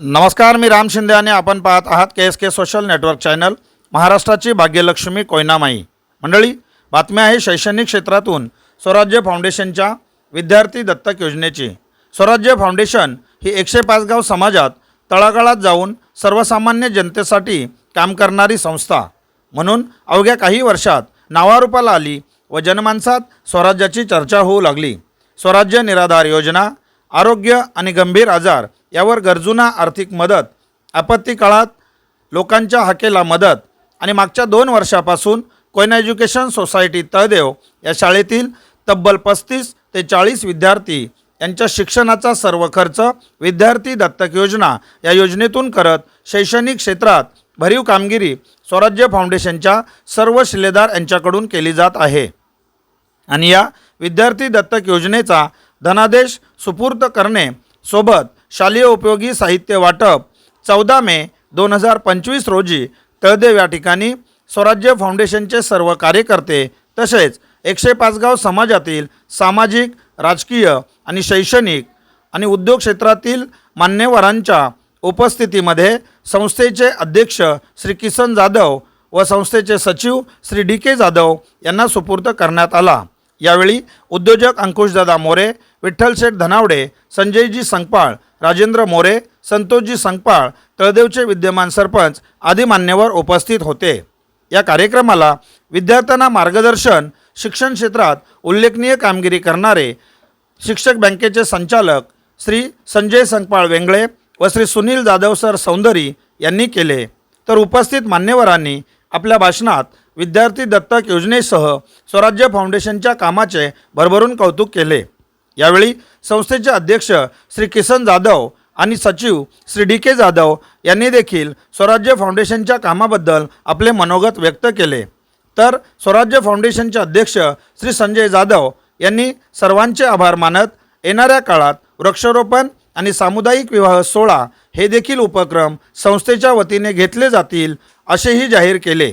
नमस्कार मी राम शिंदे आणि आपण पाहत आहात K S K social network channel महाराष्ट्राची भाग्यलक्ष्मी कोयनामाई. मंडळी बातमी आहे शैक्षणिक क्षेत्रातून स्वराज्य फाउंडेशनच्या विद्यार्थी दत्तक योजनेची. स्वराज्य फाउंडेशन ही एकशे पाच गाव समाजात तळागाळात जाऊन सर्वसामान्य जनतेसाठी काम करणारी संस्था. म्हणून अवघ्या काही वर्षात नावारूपाला आली व जनमानसात स्वराज्याची चर्चा होऊ लागली. स्वराज्य निराधार योजना आरोग्य आणि गंभीर आजार यावर गरजूंना आर्थिक मदत आपत्ती काळात लोकांच्या हाकेला मदत आणि मागच्या दोन वर्षापासून कोयना एज्युकेशन सोसायटी तळदेव या शाळेतील तब्बल पस्तीस ते चाळीस विद्यार्थी यांच्या शिक्षणाचा सर्व खर्च विद्यार्थी दत्तक योजना या योजनेतून करत शैक्षणिक क्षेत्रात भरीव कामगिरी स्वराज्य फाउंडेशनच्या सर्व शिलेदार यांच्याकडून केली जात आहे. आणि या विद्यार्थी दत्तक योजनेचा धनादेश सुपूर्द करणे सोबत शालेय उपयोगी साहित्य वाटप चौदा मे दोन हजार पंचवीस रोजी तळदेव या ठिकाणी स्वराज्य फाउंडेशनचे सर्व कार्यकर्ते तसेच एकशे पाचगाव समाजातील सामाजिक राजकीय आणि शैक्षणिक आणि उद्योग क्षेत्रातील मान्यवरांच्या उपस्थितीमध्ये संस्थेचे अध्यक्ष श्री किसन जाधव व संस्थेचे सचिव श्री डी के जाधव यांना सुपूर्द करण्यात आला. यावेळी उद्योजक अंकुशदादा मोरे विठ्ठल शेठ धनावडे संजयजी संगपाळ राजेंद्र मोरे संतोषजी संगपाळ तळदेवचे विद्यमान सरपंच आदी मान्यवर उपस्थित होते. या कार्यक्रमाला विद्यार्थ्यांना मार्गदर्शन शिक्षण क्षेत्रात उल्लेखनीय कामगिरी करणारे शिक्षक बँकेचे संचालक श्री संजय संगपाळ वेंगळे व श्री सुनील जाधव सर सौंदरी यांनी केले. तर उपस्थित मान्यवरांनी आपल्या भाषणात विद्यार्थी दत्तक योजनेसह स्वराज्य फाउंडेशनच्या कामाचे भरभरून कौतुक केले. यावेळी संस्थेचे अध्यक्ष श्री किसन जाधव आणि सचिव श्री डी के जाधव यांनी देखील स्वराज्य फाउंडेशनच्या कामाबद्दल आपले मनोगत व्यक्त केले. तर स्वराज्य फाउंडेशनचे अध्यक्ष श्री संजय जाधव यांनी सर्वांचे आभार मानत येणाऱ्या काळात वृक्षारोपण आणि सामुदायिक विवाह सोहळा हे देखील उपक्रम संस्थेच्या वतीने घेतले जातील असेही जाहीर केले.